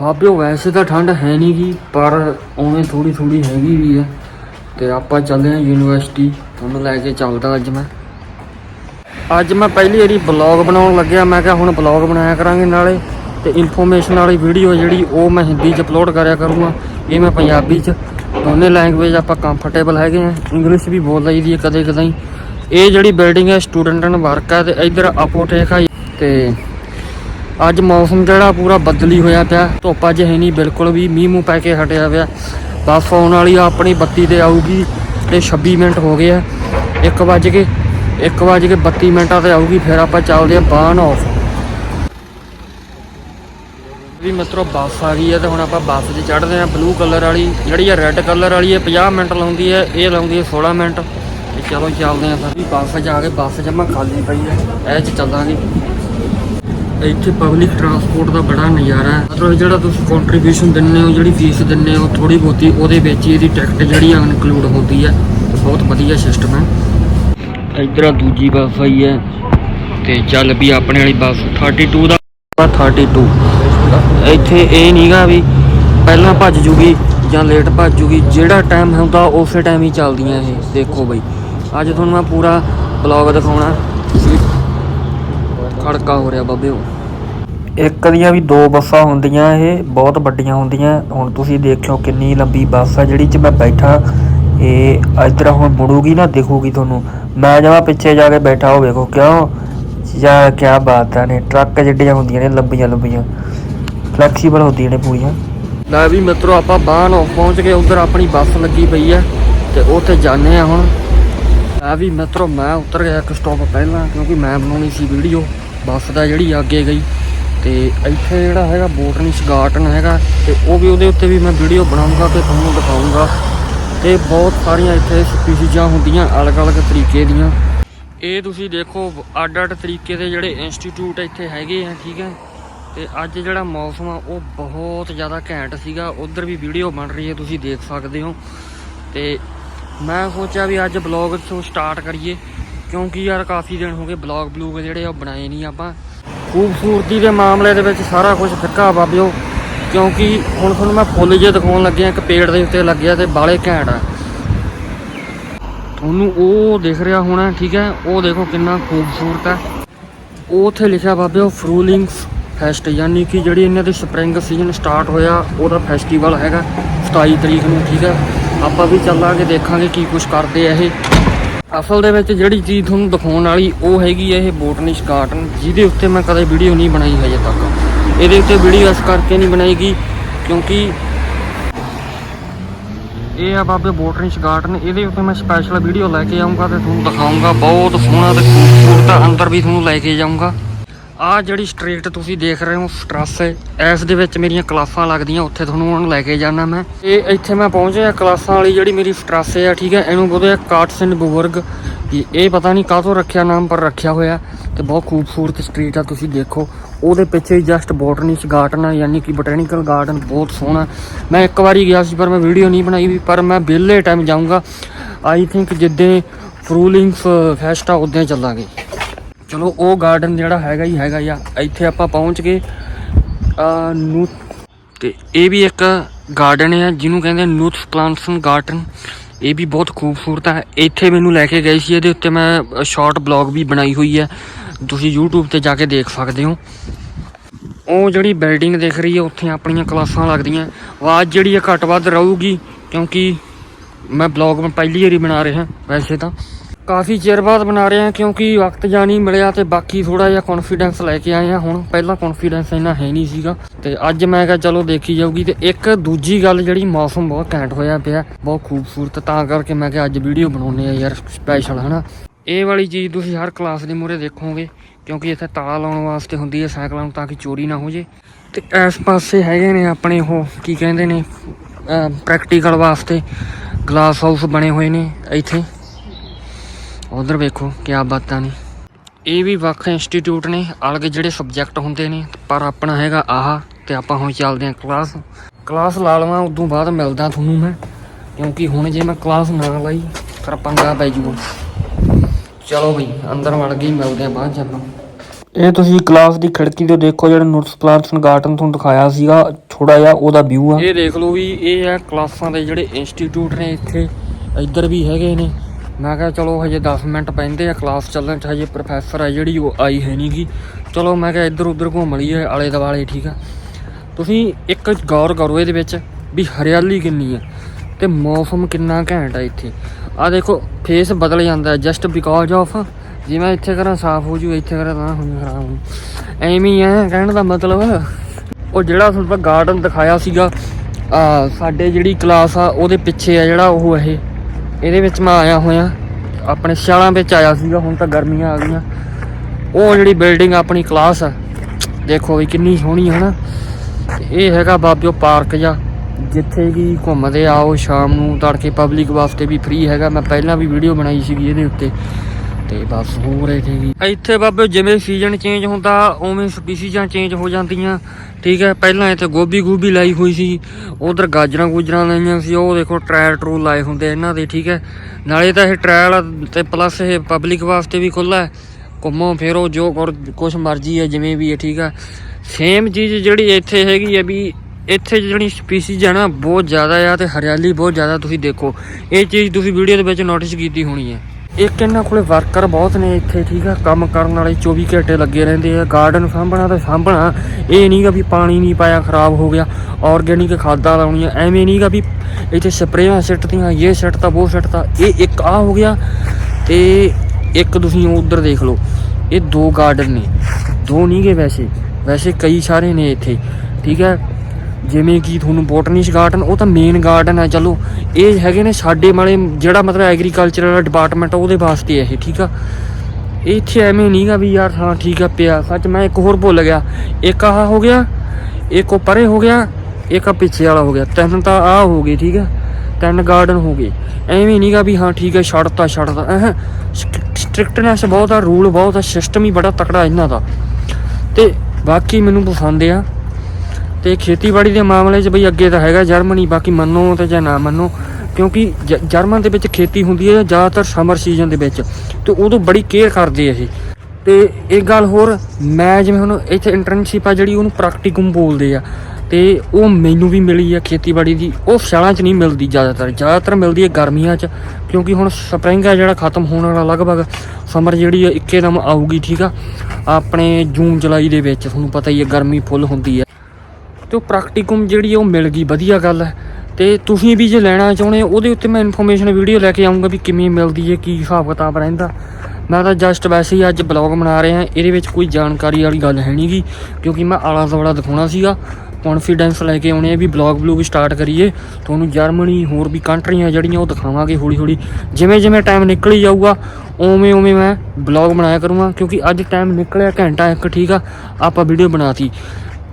ਬਾਬਿਓ ਵੈਸੇ ਤਾਂ ਠੰਡ ਹੈ ਨਹੀਂ ਗੀ, ਪਰ ਉਵੇਂ ਥੋੜੀ ਥੋੜੀ ਹੈਗੀ ਵੀ ਹੈ ਤੇ ਆਪਾਂ ਚੱਲੇ ਹਾਂ ਯੂਨੀਵਰਸਿਟੀ ਤੁਹਾਨੂੰ ਲੈ ਕੇ ਚੱਲਦਾ ਅੱਜ ਮੈਂ। ਅੱਜ ਮੈਂ ਪਹਿਲੀ ਵਾਰੀ ਬਲੌਗ ਬਣਾਉਣ ਲੱਗਿਆ, ਮੈਂ ਕਿਹਾ ਹੁਣ ਬਲੌਗ ਬਣਾਇਆ ਕਰਾਂਗੇ ਨਾਲੇ। ਤੇ ਇਨਫੋਰਮੇਸ਼ਨ ਵਾਲੀ ਵੀਡੀਓ ਜਿਹੜੀ, ਉਹ ਮੈਂ ਹਿੰਦੀ 'ਚ ਅਪਲੋਡ ਕਰਿਆ ਕਰੂੰਗਾ। ਇਹ ਮੈਂ ਪੰਜਾਬੀ 'ਚ। ਦੋਨੇ ਲੈਂਗੁਏਜ ਆਪਾਂ ਕੰਫਰਟੇਬਲ ਹੈਗੇ ਆ। ਇੰਗਲਿਸ਼ ਵੀ ਬੋਲ ਲਈਦੀ ਹੈ ਕਦੇ ਕਦਾਈ। ਇਹ ਜਿਹੜੀ ਬਿਲਡਿੰਗ ਹੈ ਸਟੂਡੈਂਟਨ ਵਰਕ ਹੈ ਤੇ ਇਧਰ ਅਪੋਟੇਕ ਆ ਤੇ ਅੱਜ ਮੌਸਮ ਜਿਹੜਾ ਪੂਰਾ ਬੱਦਲੀ ਹੋਇਆ ਪਿਆ। ਧੁੱਪ ਅੱਜ ਹੈ ਨਹੀਂ, ਬਿਲਕੁਲ ਵੀ ਮੀਂਹ ਮੂੰਹ ਪੈ ਕੇ ਹਟਿਆ ਪਿਆ। ਬਸ ਆਉਣ ਵਾਲੀ ਆਪਣੀ ਬੱਤੀ ਤੇ ਆਊਗੀ ਤੇ 26 ਮਿੰਟ ਹੋ ਗਏ ਆ। 1 ਵਜ ਕੇ 1 ਵਜ ਕੇ 32 ਮਿੰਟਾਂ ਤੇ ਆਊਗੀ, ਫਿਰ ਆਪਾਂ ਚੱਲਦੇ ਆ ਬਾਨ ਆਫ ਵੀ ਮਿੱਤਰੋ, ਬੱਸ ਆ ਗਈ ਹੈ ਤੇ ਹੁਣ ਆਪਾਂ ਬੱਸ 'ਚ ਚੜ੍ਹਦੇ ਆ। ਬਲੂ ਕਲਰ ਵਾਲੀ, ਜਿਹੜੀ ਆ ਰੈੱਡ ਕਲਰ ਵਾਲੀ ਹੈ 50 ਮਿੰਟ ਲਾਉਂਦੀ ਹੈ, ਇਹ ਲਾਉਂਦੀ ਹੈ 16 ਮਿੰਟ। ਤੇ ਚਲੋ ਚੱਲਦੇ ਆ ਫਿਰ। ਵੀ ਬੱਸ ਜਾ ਕੇ ਬੱਸ ਜਮਾ ਖਾਲੀ ਪਈ ਹੈ। ਇਹ 'ਚ ਚੱਲਾਂਗੇ ਇੱਥੇ ਪਬਲਿਕ ਟਰਾਂਸਪੋਰਟ ਦਾ ਬੜਾ ਨਜ਼ਾਰਾ ਹੈ। ਮਤਲਬ ਜਿਹੜਾ ਤੁਸੀਂ ਕੰਟਰੀਬਿਊਸ਼ਨ ਦਿੰਦੇ ਹੋ, ਜਿਹੜੀ ਫੀਸ ਦਿੰਦੇ ਹੋ ਥੋੜੀ ਬਹੁਤੀ, ਉਹਦੇ ਵਿੱਚ ਹੀ ਇਹਦੀ ਟਿਕਟ ਜਿਹੜੀ ਆ ਇਨਕਲੂਡ ਹੁੰਦੀ ਹੈ। ਬਹੁਤ ਵਧੀਆ ਸਿਸਟਮ ਹੈ। ਇੱਧਰ ਦੂਜੀ ਬੱਸ ਆਈ ਹੈ। ਤੇ ਚੱਲ ਵੀ ਆਪਣੇ ਵਾਲੀ ਬੱਸ 32 ਦਾ 32 ਇੱਥੇ ਇਹ ਨਹੀਂਗਾ ਵੀ ਪਹਿਲਾਂ ਭੱਜ ਜੂਗੀ ਜਾਂ ਲੇਟ ਭੱਜ ਜੂਗੀ। ਜਿਹੜਾ ਟਾਈਮ ਹੁੰਦਾ, ਉਸੇ ਟਾਈਮ ਹੀ ਚੱਲਦੀਆਂ ਇਹ। ਦੇਖੋ ਬਈ। ਅੱਜ ਤੁਹਾਨੂੰ ਮੈਂ ਪੂਰਾ ਬਲੌਗ ਦਿਖਾਉਣਾ। ਖੜਕਾ ਹੋ ਰਿਹਾ ਬਾਬਿਓ ਇੱਕ ਦੀਆਂ ਵੀ ਦੋ ਬੱਸਾਂ ਹੁੰਦੀਆਂ ਇਹ ਬਹੁਤ ਵੱਡੀਆਂ ਹੁੰਦੀਆਂ। ਹੁਣ ਤੁਸੀਂ ਦੇਖਿਓ ਕਿੰਨੀ ਲੰਬੀ ਬੱਸ ਆ ਜਿਹੜੀ 'ਚ ਮੈਂ ਬੈਠਾ। ਇਹ ਇਧਰ ਹੁਣ ਮੁੜੂਗੀ ਨਾ ਦਿਖੂਗੀ ਤੁਹਾਨੂੰ। ਮੈਂ ਜਮਾ ਪਿੱਛੇ ਜਾ ਕੇ ਬੈਠਾ ਹੋ ਵੇਖੋ ਕਿਉਂ? ਯਾਰ ਕੀ ਬਾਤ ਹੈ ਨੇ ਟਰੱਕ ਜਿੱਡੀਆਂ ਹੁੰਦੀਆਂ ਨੇ ਲੰਬੀਆਂ ਲੰਬੀਆਂ। ਫਲੈਕਸੀਬਲ ਹੁੰਦੀਆਂ ਨੇ ਪੂਰੀਆਂ। ਲੈ ਵੀ ਮਿੱਤਰੋ ਆਪਾਂ ਬਾਹਨ ਪਹੁੰਚ ਗਏ ਉਧਰ ਆਪਣੀ ਬੱਸ ਲੱਗੀ ਪਈ ਆ ਤੇ ਉੱਥੇ ਜਾਣੇ ਆ ਹੁਣ। ਆ ਵੀ ਮਿੱਤਰੋ ਮੈਂ ਉਤਰ ਗਿਆ ਇੱਕ ਸਟਾਪ ਪਹਿਲਾਂ, ਕਿਉਂਕਿ ਮੈਂ ਬਣਾਉਣੀ ਸੀ ਵੀਡੀਓ, ਬੱਸ ਦਾ ਜਿਹੜੀ ਅੱਗੇ ਗਈ। ਤੇ ਇੱਥੇ ਜਿਹੜਾ ਹੈਗਾ ਬੋਟਨਿਸ ਗਾਰਡਨ ਹੈਗਾ, ਤੇ ਉਹ ਵੀ ਉਹਦੇ ਉੱਤੇ ਵੀ ਮੈਂ ਵੀਡੀਓ ਬਣਾਉਂਗਾ ਤੇ ਤੁਹਾਨੂੰ ਦਿਖਾਉਂਗਾ। ਤੇ ਬਹੁਤ ਸਾਰੀਆਂ ਇੱਥੇ ਸਪੀਸੀਜ਼ਾਂ ਹੁੰਦੀਆਂ ਅਲੱਗ-ਅਲੱਗ ਤਰੀਕੇ ਦੀਆਂ। ਇਹ ਤੁਸੀਂ ਦੇਖੋ, ਅੱਡ-ਅੱਡ ਤਰੀਕੇ ਦੇ ਜਿਹੜੇ ਇੰਸਟੀਚਿਊਟ ਇੱਥੇ ਹੈਗੇ ਆ, ਠੀਕ ਹੈ। ਤੇ ਅੱਜ ਜਿਹੜਾ ਮੌਸਮ ਆ, ਉਹ ਬਹੁਤ ਜ਼ਿਆਦਾ ਘੈਂਟ ਸੀਗਾ। ਉਧਰ ਵੀ ਵੀਡੀਓ ਬਣ ਰਹੀ ਹੈ, ਤੁਸੀਂ ਦੇਖ ਸਕਦੇ ਹੋ। ਤੇ ਮੈਂ ਸੋਚਿਆ ਵੀ ਅੱਜ ਬਲੌਗ ਤੋਂ ਸਟਾਰਟ ਕਰੀਏ, ਕਿਉਂਕਿ ਯਾਰ ਕਾਫੀ ਦਿਨ ਹੋ ਗਏ ਬਲੌਗ ਬਲੂਗ ਜਿਹੜੇ ਉਹ ਬਣਾਏ ਨਹੀਂ ਆਪਾਂ। ਖੂਬਸੂਰਤੀ ਦੇ ਮਾਮਲੇ ਦੇ ਵਿੱਚ ਸਾਰਾ ਕੁਝ ਫਿੱਕਾ ਬਾਬਿਓ, ਕਿਉਂਕਿ ਹੁਣ ਤੁਹਾਨੂੰ ਮੈਂ ਫੁੱਲ ਜੇ ਦਿਖਾਉਣ ਲੱਗਿਆ, ਇੱਕ ਪੇੜ ਦੇ ਉੱਤੇ ਲੱਗਿਆ ਤੇ ਬਾਲੇ ਘੈਂਟ ਆ। ਤੁਹਾਨੂੰ ਉਹ ਦਿਖ ਰਿਹਾ ਹੋਣਾ, ਠੀਕ ਹੈ? ਉਹ ਦੇਖੋ ਕਿੰਨਾ ਖੂਬਸੂਰਤ ਹੈ। ਉਹ ਉੱਥੇ ਲਿਖਿਆ ਬਾਬਿਓ ਫਰੂਲਿੰਗਸ ਫੈਸਟ ਯਾਨੀ ਕਿ ਜਿਹੜੀ ਇਹਨਾਂ ਦੀ ਸਪਰਿੰਗ ਸੀਜ਼ਨ ਸਟਾਰਟ ਹੋਇਆ, ਉਹਦਾ ਫੈਸਟੀਵਲ ਹੈਗਾ 27 ਤਰੀਕ ਨੂੰ, ਠੀਕ ਹੈ? ਆਪਾਂ ਵੀ ਚੱਲਾਂਗੇ, ਦੇਖਾਂਗੇ ਕੀ ਕੁਝ ਕਰਦੇ ਆ ਇਹ। ਅਸਲ ਦੇ ਵਿੱਚ ਜਿਹੜੀ ਚੀਜ਼ ਤੁਹਾਨੂੰ ਦਿਖਾਉਣ ਵਾਲੀ, ਉਹ ਹੈਗੀ ਇਹ ਬੋਟਨਿਸ਼ ਗਾਰਡਨ ਜਿਹਦੇ ਉੱਤੇ ਮੈਂ ਕਦੇ ਵੀਡੀਓ ਨਹੀਂ ਬਣਾਈ ਹਜੇ ਤੱਕ। ਇਹਦੇ ਉੱਤੇ ਵੀਡੀਓ ਇਸ ਕਰਕੇ ਨਹੀਂ ਬਣਾਈਗੀ ਕਿਉਂਕਿ ਇਹ ਆ ਬਾਬੇ ਬੋਟਨਿਸ਼ ਗਾਰਡਨ ਇਹਦੇ ਉੱਤੇ ਮੈਂ ਸਪੈਸ਼ਲ ਵੀਡੀਓ ਲੈ ਕੇ ਆਉਂਗਾ ਤੇ ਤੁਹਾਨੂੰ ਦਿਖਾਉਂਗਾ ਬਹੁਤ ਸੋਹਣਾ ਤੇ ਖੂਬਸੂਰਤ ਅੰਦਰ ਵੀ ਤੁਹਾਨੂੰ ਲੈ ਕੇ ਜਾਊਂਗਾ। ਆ ਜਿਹੜੀ ਸਟਰੀਟ ਤੁਸੀਂ ਦੇਖ ਰਹੇ ਹੋ ਸਟ੍ਰਾਸ ਹੈ, ਇਸ ਦੇ ਵਿੱਚ ਮੇਰੀਆਂ ਕਲਾਸਾਂ ਲੱਗਦੀਆਂ, ਉੱਥੇ ਤੁਹਾਨੂੰ ਹੁਣ ਲੈ ਕੇ ਜਾਣਾ ਮੈਂ। ਇਹ ਇੱਥੇ ਮੈਂ ਪਹੁੰਚਿਆ ਕਲਾਸਾਂ ਵਾਲੀ ਜਿਹੜੀ ਮੇਰੀ ਸਟ੍ਰਾਸੇ ਆ ਠੀਕ ਹੈ, ਇਹਨੂੰ ਬੋਲਦੇ ਆ ਕਾਟਸਨਬਰਗ ਇਹ ਪਤਾ ਨਹੀਂ ਕਾਹ ਤੋਂ ਰੱਖਿਆ, ਨਾਮ ਪਰ ਰੱਖਿਆ ਹੋਇਆ ਤੇ ਬਹੁਤ ਖੂਬਸੂਰਤ ਸਟਰੀਟ ਆ, ਤੁਸੀਂ ਦੇਖੋ। ਉਹਦੇ ਪਿੱਛੇ ਜਸਟ ਬੋਟਨੀਸ਼ ਗਾਰਡਨ ਆ, ਯਾਨੀ ਕਿ ਬੋਟੈਨੀਕਲ ਗਾਰਡਨ ਬਹੁਤ ਸੋਹਣਾ ਮੈਂ ਇੱਕ ਵਾਰੀ ਗਿਆ ਸੀ, ਪਰ ਮੈਂ ਵੀਡੀਓ ਨਹੀਂ ਬਣਾਈ ਵੀ, ਪਰ ਮੈਂ ਵਿਹਲੇ ਟਾਈਮ ਜਾਊਂਗਾ। ਆਈ ਥਿੰਕ ਜਿੱਦੇ ਫਰੂਲਿੰਗਸ ਫੈਸਟ ਆ, ਉਦੋਂ ਚੱਲਾਂਗੇ। ਚਲੋ ਉਹ ਗਾਰਡਨ ਜਿਹੜਾ ਹੈਗਾ ਹੀ ਹੈਗਾ ਆ, ਇੱਥੇ ਆਪਾਂ ਪਹੁੰਚ ਗਏ। ਆ ਨੂ ਤੇ ਇਹ ਵੀ ਇੱਕ ਗਾਰਡਨ ਹੈ ਜਿਹਨੂੰ ਕਹਿੰਦੇ ਨੂਥ ਪਲਾਂਟਸਨ ਗਾਰਡਨ ਇਹ ਵੀ ਬਹੁਤ ਖੂਬਸੂਰਤ ਹੈ ਇੱਥੇ ਮੈਨੂੰ ਲੈ ਕੇ ਗਏ ਸੀ, ਇਹਦੇ ਉੱਤੇ ਮੈਂ ਸ਼ਾਰਟ ਬਲੌਗ ਵੀ ਬਣਾਈ ਹੋਈ ਹੈ ਤੁਸੀਂ YouTube ਤੇ ਜਾ ਕੇ ਦੇਖ ਸਕਦੇ ਹੋ। ਉਹ ਜਿਹੜੀ ਬਿਲਡਿੰਗ ਦਿਖ ਰਹੀ ਹੈ ਉੱਥੇ ਆਪਣੀਆਂ ਕਲਾਸਾਂ ਲੱਗਦੀਆਂ। ਆਵਾਜ਼ ਜਿਹੜੀ ਹੈ ਘੱਟ ਵੱਧ ਰਹੂਗੀ, ਕਿਉਂਕਿ ਮੈਂ ਬਲੌਗ ਮੈਂ ਪਹਿਲੀ ਵਾਰੀ ਬਣਾ ਰਿਹਾ, ਵੈਸੇ ਤਾਂ। ਕਾਫੀ ਚਿਰ ਬਾਅਦ ਬਣਾ ਰਹੇ ਹਾਂ ਕਿਉਂਕਿ ਵਕਤ ਜਾ ਨਹੀਂ ਮਿਲਿਆ ਤੇ ਬਾਕੀ ਥੋੜਾ ਜਿਹਾ ਕੌਨਫੀਡੈਂਸ ਲੈ ਕੇ ਆਏ ਹਾਂ। ਹੁਣ ਪਹਿਲਾਂ ਕੌਨਫੀਡੈਂਸ ਇੰਨਾ ਹੈ ਨਹੀਂ ਸੀਗਾ। ਤੇ ਅੱਜ ਮੈਂ ਕਿਹਾ ਚਲੋ ਦੇਖੀ ਜਾਊਗੀ ਤੇ ਇੱਕ ਦੂਜੀ ਗੱਲ ਜਿਹੜੀ ਮੌਸਮ ਬਹੁਤ ਘੈਂਟ ਹੋਇਆ ਪਿਆ, ਬਹੁਤ ਖੂਬਸੂਰਤ, ਤਾਂ ਕਰਕੇ ਮੈਂ ਕਿਹਾ ਅੱਜ ਵੀਡੀਓ ਬਣਾਉਨੇ ਆ ਯਾਰ ਸਪੈਸ਼ਲ ਹਨਾ। ਇਹ ਵਾਲੀ ਚੀਜ਼ ਤੁਸੀਂ ਹਰ ਕਲਾਸ ਦੇ ਮੂਹਰੇ ਦੇਖੋਗੇ, ਕਿਉਂਕਿ ਇੱਥੇ ਤਾਲਾ ਲਾਉਣ ਵਾਸਤੇ ਹੁੰਦੀ ਹੈ ਸਾਈਕਲਾਂ ਨੂੰ ਤਾਂ ਕਿ ਚੋਰੀ ਨਾ ਹੋ ਜੇ। ਤੇ ਇਸ ਪਾਸੇ ਹੈਗੇ ਨੇ ਆਪਣੇ ਉਹ, ਕੀ ਕਹਿੰਦੇ ਨੇ ਪ੍ਰੈਕਟੀਕਲ ਵਾਸਤੇ ਗਲਾਸ ਹਾਊਸ ਬਣੇ ਹੋਏ ਨੇ ਇੱਥੇ। ਉਧਰ ਵੇਖੋ ਕੀ ਬਾਤਾਂ ਨੇ। ਇਹ ਵੀ ਵੱਖ ਇੰਸਟੀਚਿਊਟ ਨੇ ਅਲੱਗ ਜਿਹੜੇ ਸਬਜੈਕਟ ਹੁੰਦੇ ਨੇ ਪਰ ਆਪਣਾ ਹੈਗਾ ਆਹ ਤੇ ਆਪਾਂ ਹੁਣ ਚੱਲਦੇ ਹਾਂ ਕਲਾਸ ਕਲਾਸ ਲਾ ਲਵਾਂ ਉਦੋਂ ਬਾਅਦ ਮਿਲਦਾ ਤੁਹਾਨੂੰ ਮੈਂ ਕਿਉਂਕਿ ਹੁਣ ਜੇ ਮੈਂ ਕਲਾਸ ਨਾ ਲਾਈ ਫਿਰ ਪੰਗਾ ਪੈ ਜੂਗਾ। ਚਲੋ ਬਈ ਅੰਦਰ ਵੜ ਗਈ ਮਿਲਦੇ ਆ ਬਾਅਦ ਚ ਆਪਾਂ। ਇਹ ਤੁਸੀਂ ਕਲਾਸ ਦੀ ਖਿੜਕੀ ਤੋਂ ਦੇਖੋ ਜਿਹੜਾ ਨੁਰਸ ਪਲਾਂਟਨ ਗਾਰਡਨ ਤੁਹਾਨੂੰ ਦਿਖਾਇਆ ਸੀਗਾ ਥੋੜਾ ਜਿਹਾ ਉਹਦਾ ਵਿਊ ਆ। ਇਹ ਦੇਖ ਲਓ ਵੀ ਇਹ ਆ ਕਲਾਸਾਂ ਦੇ ਜਿਹੜੇ ਇੰਸਟੀਚਿਊਟ ਨੇ ਇੱਥੇ ਇੱਧਰ ਵੀ ਹੈਗੇ ਨੇ। ਮੈਂ ਕਿਹਾ ਚਲੋ ਹਜੇ 10 ਮਿੰਟ ਪੈਂਦੇ ਆ ਕਲਾਸ ਚੱਲਣ ਚ ਹਜੇ ਪ੍ਰੋਫੈਸਰ ਆ ਜਿਹੜੀ ਉਹ ਆਈ ਹੈ ਨਹੀਂ ਗੀ। ਚਲੋ ਮੈਂ ਕਿਹਾ ਇੱਧਰ ਉੱਧਰ ਘੁੰਮ ਲਈਏ, ਆਲੇ ਦੁਆਲੇ, ਠੀਕ ਆ। ਤੁਸੀਂ ਇੱਕ ਗੌਰ ਕਰੋ ਇਹਦੇ ਵਿੱਚ ਵੀ ਹਰਿਆਲੀ ਕਿੰਨੀ ਆ ਤੇ ਮੌਸਮ ਕਿੰਨਾ ਘੈਂਟ ਆ ਇੱਥੇ। ਆ ਦੇਖੋ ਫੇਸ ਬਦਲ ਜਾਂਦਾ ਜਸਟ ਬਿਕੋਜ਼ ਆਫ ਜਿਵੇਂ ਇੱਥੇ ਕਰਾਂ, ਸਾਫ਼ ਹੋ ਜੂ, ਇੱਥੇ ਕਰਾਂ, ਤਾਂ ਹੁਣ ਖਰਾਬ ਹੋ ਐਵੇਂ ਹੀ ਆ, ਕਹਿਣ ਦਾ ਮਤਲਬ ਉਹ ਜਿਹੜਾ ਤੁਹਾਨੂੰ ਗਾਰਡਨ ਦਿਖਾਇਆ ਸੀਗਾ ਸਾਡੇ ਜਿਹੜੀ ਕਲਾਸ ਆ, ਉਹਦੇ ਪਿੱਛੇ ਆ ਜਿਹੜਾ ਉਹ ਇਹ। ਇਹਦੇ ਵਿੱਚ ਮੈਂ ਆਇਆ ਹੋਇਆ। ਆਪਣੇ ਸਿਆਲਾਂ ਵਿੱਚ ਆਇਆ ਸੀਗਾ, ਹੁਣ ਤਾਂ ਗਰਮੀਆਂ ਆ ਗਈਆਂ। ਉਹ ਜਿਹੜੀ ਬਿਲਡਿੰਗ ਆਪਣੀ ਕਲਾਸ ਆ। ਦੇਖੋ ਵੀ ਕਿੰਨੀ ਸੋਹਣੀ ਹੈ ਨਾ ਇਹ ਹੈਗਾ ਬਾਬਿਓ ਪਾਰਕ ਜਾਂ ਜਿੱਥੇ ਕਿ ਘੁੰਮਦੇ ਆਓ ਸ਼ਾਮ ਨੂੰ। ਤੜਕੇ ਪਬਲਿਕ ਵਾਸਤੇ ਵੀ ਫ੍ਰੀ ਹੈਗਾ। ਮੈਂ ਪਹਿਲਾਂ ਵੀ ਵੀਡੀਓ ਬਣਾਈ ਸੀਗੀ ਇਹਦੇ ਉੱਤੇ। ਤੇ ਬਸ ਹੋਰ ਇਹ ਜੀ ਇੱਥੇ ਬਾਬੇ ਜਿਵੇਂ ਸੀਜ਼ਨ ਚੇਂਜ ਹੁੰਦਾ, ਉਵੇਂ ਸਪੀਸੀਜ਼ਾਂ ਚੇਂਜ ਹੋ ਜਾਂਦੀਆਂ। ਠੀਕ ਹੈ, ਪਹਿਲਾਂ ਇੱਥੇ ਗੋਭੀ ਗੋਭੀ ਲਾਈ ਹੋਈ ਸੀ, ਉਧਰ ਗਾਜਰਾਂ ਗੁਜਰਾਂ ਲਾਈਆਂ ਸੀ, ਉਹ ਦੇਖੋ ਟ੍ਰਾਇਲ ਟਰੂ ਲਾਏ ਹੁੰਦੇ ਇਹਨਾਂ ਦੇ, ਠੀਕ ਹੈ। ਨਾਲੇ ਤਾਂ ਇਹ ਟ੍ਰਾਇਲ ਤੇ ਪਲੱਸ ਇਹ ਪਬਲਿਕ ਵਾਸਤੇ ਵੀ ਖੁੱਲਾ ਹੈ। ਘੁੰਮੋ, ਫਿਰੋ, ਜੋ ਕਰ ਕੁਛ ਮਰਜ਼ੀ ਹੈ, ਜਿਵੇਂ ਵੀ ਹੈ, ਠੀਕ ਹੈ। ਸੇਮ ਚੀਜ਼ ਜਿਹੜੀ ਇੱਥੇ ਹੈਗੀ ਹੈ ਵੀ ਇੱਥੇ ਜਿਹੜੀ ਸਪੀਸੀਜ਼ ਹੈ ਨਾ, ਬਹੁਤ ਜ਼ਿਆਦਾ ਆ ਤੇ ਹਰਿਆਲੀ ਬਹੁਤ ਜ਼ਿਆਦਾ ਤੁਸੀਂ ਦੇਖੋ। ਇਹ ਚੀਜ਼ ਤੁਸੀਂ ਵੀਡੀਓ ਦੇ ਵਿੱਚ ਨੋਟਿਸ ਕੀਤੀ ਹੋਣੀ ਹੈ। ਇੱਕ ਇਹਨਾਂ ਕੋਲੇ ਵਰਕਰ ਬਹੁਤ ਨੇ ਇੱਥੇ, ਠੀਕ ਆ? ਕੰਮ ਕਰਨ ਵਾਲੇ 24 ਘੰਟੇ ਲੱਗੇ ਰਹਿੰਦੇ ਆ। ਗਾਰਡਨ ਸਾਂਭਣਾ ਤਾਂ ਸਾਂਭਣਾ। ਇਹ ਨਹੀਂਗਾ ਵੀ ਪਾਣੀ ਨਹੀਂ ਪਾਇਆ, ਖਰਾਬ ਹੋ ਗਿਆ। ਆਰਗੇਨਿਕ ਖਾਦਾਂ ਲਾਉਣੀਆਂ। ਐਵੇਂ ਨਹੀਂਗਾ ਵੀ ਇੱਥੇ ਸਪਰੇਆਂ ਸਿੱਟਦੀਆਂ ਇਹ ਸਿੱਟਤਾ, ਉਹ ਸਿੱਟਤਾ। ਇਹ ਇੱਕ ਆ ਹੋ ਗਿਆ ਤੇ ਇੱਕ ਤੁਸੀਂ ਉਧਰ ਦੇਖ ਲਓ। ਇਹ ਦੋ ਗਾਰਡਨ ਨੇ। ਦੋ ਨਹੀਂਗੇ ਵੈਸੇ। ਵੈਸੇ ਕਈ ਸਾਰੇ ਨੇ ਇੱਥੇ, ਠੀਕ ਹੈ ਜਿਵੇਂ ਕਿ ਤੁਹਾਨੂੰ ਬੋਟਨੀਸ਼ ਗਾਰਡਨ ਉਹ ਤਾਂ ਮੇਨ ਗਾਰਡਨ ਹੈ ਚਲੋ ਇਹ ਹੈਗੇ ਨੇ ਸਾਡੇ ਵਾਲੇ ਜਿਹੜਾ ਮਤਲਬ ਐਗਰੀਕਲਚਰਲ ਡਿਪਾਰਟਮੈਂਟ ਉਹਦੇ ਵਾਸਤੇ ਇਹ, ਠੀਕ ਆ? ਇਹ ਇੱਥੇ ਐਵੇਂ ਨਹੀਂਗਾ ਵੀ ਯਾਰ ਹਾਂ, ਠੀਕ ਆ, ਪਿਆ। ਸੱਚ ਮੈਂ ਇੱਕ ਹੋਰ ਭੁੱਲ ਗਿਆ। ਇੱਕ ਆਹ ਹੋ ਗਿਆ, ਇੱਕ ਉਹ ਪਰੇ ਹੋ ਗਿਆ, ਇੱਕ ਆ ਪਿੱਛੇ ਵਾਲਾ ਹੋ ਗਿਆ। ਤਿੰਨ ਤਾਂ ਆਹ ਹੋ ਗਏ, ਠੀਕ ਆ? ਤਿੰਨ ਗਾਰਡਨ ਹੋ ਗਏ। ਐਵੇਂ ਨਹੀਂਗਾ ਵੀ ਹਾਂ, ਠੀਕ ਹੈ ਛੱਡਤਾ ਛੱਡਤਾ। ਐਹ ਸਟ੍ਰਿਕਟਨੈਸ ਬਹੁਤ ਆ ਰੂਲ ਬਹੁਤ ਆ ਸਿਸਟਮ ਹੀ ਬੜਾ ਤਕੜਾ ਇਹਨਾਂ ਦਾ। ਤੇ ਬਾਕੀ ਮੈਨੂੰ ਪਸੰਦ ਆ ਤੇ ਖੇਤੀਬਾੜੀ ਦੇ ਮਾਮਲੇ 'ਚ ਬਈ ਅੱਗੇ ਤਾਂ ਹੈਗਾ ਜਰਮਨੀ, ਬਾਕੀ ਮੰਨੋ ਤੇ ਜਾਂ ਨਾ ਮੰਨੋ, ਕਿਉਂਕਿ ਜ- ਜਰਮਨ ਦੇ ਵਿੱਚ ਖੇਤੀ ਹੁੰਦੀ ਹੈ ਜ਼ਿਆਦਾਤਰ ਸਮਰ ਸੀਜ਼ਨ ਦੇ ਵਿੱਚ ਤੇ ਉਦੋਂ ਬੜੀ ਕੇਅਰ ਕਰਦੇ ਆ ਇਹ। ਤੇ ਇੱਕ ਗੱਲ ਹੋਰ, ਮੈਂ ਜਿਵੇਂ ਹੁਣ ਇੱਥੇ ਇੰਟਰਨਸ਼ਿਪ ਆ ਜਿਹੜੀ ਉਹਨੂੰ ਪ੍ਰੈਕਟੀਕਮ ਬੋਲਦੇ ਆ, ਤੇ ਉਹ ਮੈਨੂੰ ਵੀ ਮਿਲੀ ਆ ਖੇਤੀਬਾੜੀ ਦੀ, ਉਹ ਸਿਆਲਾਂ 'ਚ ਨਹੀਂ ਮਿਲਦੀ ਜ਼ਿਆਦਾਤਰ ਜ਼ਿਆਦਾਤਰ ਮਿਲਦੀ ਹੈ ਗਰਮੀਆਂ 'ਚ, ਕਿਉਂਕਿ ਹੁਣ ਸਪਰਿੰਗ ਆ ਜਿਹੜਾ ਖਤਮ ਹੋਣ ਵਾਲਾ ਲਗਭਗ, ਸਮਰ ਜਿਹੜੀ ਆ ਇੱਕੇ ਦਮ ਆਊਗੀ, ਠੀਕ ਆ? ਆਪਣੇ ਜੂਨ ਜੁਲਾਈ ਦੇ ਵਿੱਚ, ਤੁਹਾਨੂੰ ਪਤਾ ਹੀ ਹੈ ਗਰਮੀ ਫੁੱਲ ਹੁੰਦੀ ਹੈ ਤੇ ਉਹ ਪ੍ਰੈਕਟੀਕਮ ਜਿਹੜੀ ਆ, ਉਹ ਮਿਲ ਗਈ, ਵਧੀਆ ਗੱਲ ਹੈ। ਤੇ ਤੁਸੀਂ ਵੀ ਜੇ ਲੈਣਾ ਚਾਹੁੰਦੇ ਹੋ, ਉਹਦੇ ਉੱਤੇ ਮੈਂ ਇਨਫੋਰਮੇਸ਼ਨ ਵੀਡੀਓ ਲੈ ਕੇ ਆਉਂਗਾ ਵੀ ਕਿਵੇਂ ਮਿਲਦੀ ਹੈ, ਕੀ ਹਿਸਾਬ ਕਿਤਾਬ ਰਹਿੰਦਾ। ਮੈਂ ਤਾਂ ਜਸਟ ਵੈਸੇ ਹੀ ਅੱਜ ਬਲੌਗ ਬਣਾ ਰਿਹਾ, ਇਹਦੇ ਵਿੱਚ ਕੋਈ ਜਾਣਕਾਰੀ ਵਾਲੀ ਗੱਲ ਹੈ ਨਹੀਂਗੀ ਕਿਉਂਕਿ ਮੈਂ ਆਲਾ ਦੁਆਲਾ ਦਿਖਾਉਣਾ ਸੀਗਾ। ਕੌਨਫੀਡੈਂਸ ਲੈ ਕੇ ਆਉਣੇ ਆ ਵੀ ਬਲੌਗ ਬਲੂਗ ਸਟਾਰਟ ਕਰੀਏ। ਤੁਹਾਨੂੰ ਜਰਮਨੀ, ਹੋਰ ਵੀ ਕੰਟਰੀਆਂ ਜਿਹੜੀਆਂ, ਉਹ ਦਿਖਾਵਾਂਗੇ ਹੌਲੀ ਹੌਲੀ ਜਿਵੇਂ ਜਿਵੇਂ ਟਾਈਮ ਨਿਕਲੀ ਜਾਊਗਾ, ਉਵੇਂ ਉਵੇਂ ਮੈਂ ਬਲੌਗ ਬਣਾਇਆ ਕਰੂੰਗਾ, ਕਿਉਂਕਿ ਅੱਜ ਟਾਈਮ ਨਿਕਲਿਆ ਘੰਟਾ ਇੱਕ, ਠੀਕ ਆ? ਆਪਾਂ ਵੀਡੀਓ ਬਣਾਤੀ।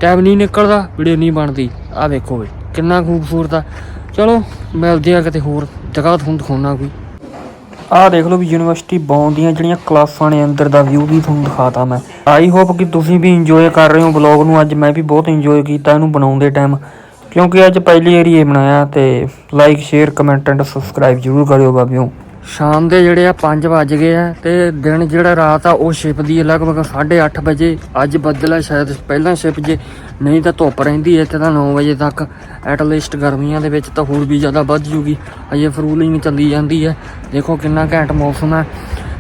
ਟਾਈਮ ਨਹੀਂ ਨਿਕਲਦਾ, ਵੀਡੀਓ ਨਹੀਂ ਬਣਦੀ। ਆ ਵੇਖੋ ਬਈ, ਕਿੰਨਾ ਖੂਬਸੂਰਤ ਆ। ਚਲੋ, ਮਿਲਦੇ ਆ ਕਿਤੇ ਹੋਰ, ਜਗ੍ਹਾ ਤੁਹਾਨੂੰ ਦਿਖਾਉਣਾ ਕੋਈ। ਆਹ ਦੇਖ ਲਓ ਵੀ ਯੂਨੀਵਰਸਿਟੀ ਬੌਂਡ ਦੀਆਂ ਜਿਹੜੀਆਂ ਕਲਾਸਾਂ ਨੇ, ਅੰਦਰ ਦਾ ਵਿਊ ਵੀ ਤੁਹਾਨੂੰ ਦਿਖਾਤਾ ਮੈਂ। ਆਈ ਹੋਪ ਕਿ ਤੁਸੀਂ ਵੀ ਇੰਜੋਏ ਕਰ ਰਹੇ ਹੋ ਵਲੌਗ ਨੂੰ। ਅੱਜ ਮੈਂ ਵੀ ਬਹੁਤ ਇੰਜੋਏ ਕੀਤਾ ਇਹਨੂੰ ਬਣਾਉਂਦੇ ਟਾਈਮ ਕਿਉਂਕਿ ਅੱਜ ਪਹਿਲੀ ਵਾਰੀ ਇਹ ਬਣਾਇਆ ਤੇ like share comment and subscribe ਜ਼ਰੂਰ ਕਰਿਓ ਬਾਬਿਓ। ਸ਼ਾਮ ਦੇ ਜਿਹੜੇ ਆ 5 ਵੱਜ ਗਏ ਆ ਤੇ ਦਿਨ ਜਿਹੜਾ ਰਾਤ ਆ ਉਹ ਛਿਪਦੀ ਹੈ ਲਗਭਗ 8:30 ਵਜੇ। ਅੱਜ ਬੱਦਲ ਹੈ ਸ਼ਾਇਦ ਪਹਿਲਾਂ ਛਿਪ ਜੇ, ਨਹੀਂ ਤਾਂ ਧੁੱਪ ਰਹਿੰਦੀ ਹੈ ਇੱਥੇ ਤਾਂ 9 ਵਜੇ ਤੱਕ। ਐਟ ਲੀਸਟ ਗਰਮੀਆਂ ਦੇ ਵਿੱਚ ਤਾਂ ਹੋਰ ਵੀ ਜ਼ਿਆਦਾ ਵੱਧ ਜੂਗੀ। ਅਜੇ ਫਰੂਲਿੰਗ ਚੱਲੀ ਜਾਂਦੀ ਹੈ ਦੇਖੋ ਕਿੰਨਾ ਘੈਂਟ ਮੌਸਮ ਹੈ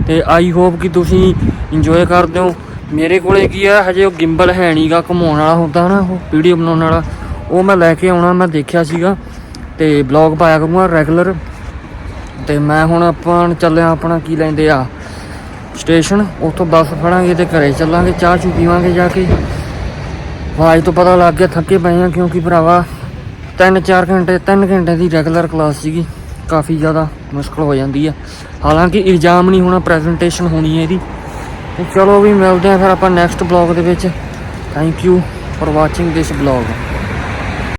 ਤੇ ਆਈ ਹੋਪ ਕਿ ਤੁਸੀਂ ਇੰਜੋਏ ਕਰਦੇ ਹੋ। ਮੇਰੇ ਕੋਲੇ ਕੀ ਆ, ਹਜੇ ਉਹ ਗਿੰਬਲ ਹੈ ਨਹੀਂਗਾ ਘੁਮਾਉਣ ਵਾਲਾ ਹੁੰਦਾ ਨਾ ਉਹ ਵੀਡੀਓ ਬਣਾਉਣ ਵਾਲਾ। ਉਹ ਮੈਂ ਲੈ ਕੇ ਆਉਣਾ, ਮੈਂ ਦੇਖਿਆ ਸੀਗਾ। ਤੇ ਬਲੌਗ ਪਾਇਆ ਕਰੂੰਗਾ ਰੈਗੂਲਰ ਤੇ ਮੈਂ ਹੁਣ ਆਪਾਂ ਚੱਲਿਆ ਆਪਣਾ ਕੀ ਲੈਂਦੇ ਆ ਸਟੇਸ਼ਨ, ਉੱਥੋਂ ਬੱਸ ਫੜਾਂਗੇ ਤੇ ਘਰੇ ਚੱਲਾਂਗੇ, ਚਾਹ ਚੂ ਪੀਵਾਂਗੇ ਜਾ ਕੇ। ਆਵਾਜ਼ ਤੋਂ ਪਤਾ ਲੱਗ ਗਿਆ ਥੱਕੇ ਪਏ ਆ ਕਿਉਂਕਿ ਭਰਾਵਾ 3-4 ਘੰਟੇ 3 ਘੰਟੇ ਦੀ ਰੈਗੂਲਰ ਕਲਾਸ ਸੀਗੀ, ਕਾਫੀ ਜ਼ਿਆਦਾ ਮੁਸ਼ਕਲ ਹੋ ਜਾਂਦੀ ਹੈ ਹਾਲਾਂਕਿ ਇਗਜ਼ਾਮ ਨਹੀਂ ਹੋਣਾ ਪ੍ਰੈਜੈਂਟੇਸ਼ਨ ਹੋਣੀ ਹੈ ਇਹਦੀ। ਤੇ ਚਲੋ ਵੀ ਮਿਲਦੇ ਆ ਫਿਰ ਆਪਾਂ ਨੈਕਸਟ ਬਲੌਗ ਦੇ ਵਿੱਚ। Thank you for watching this blog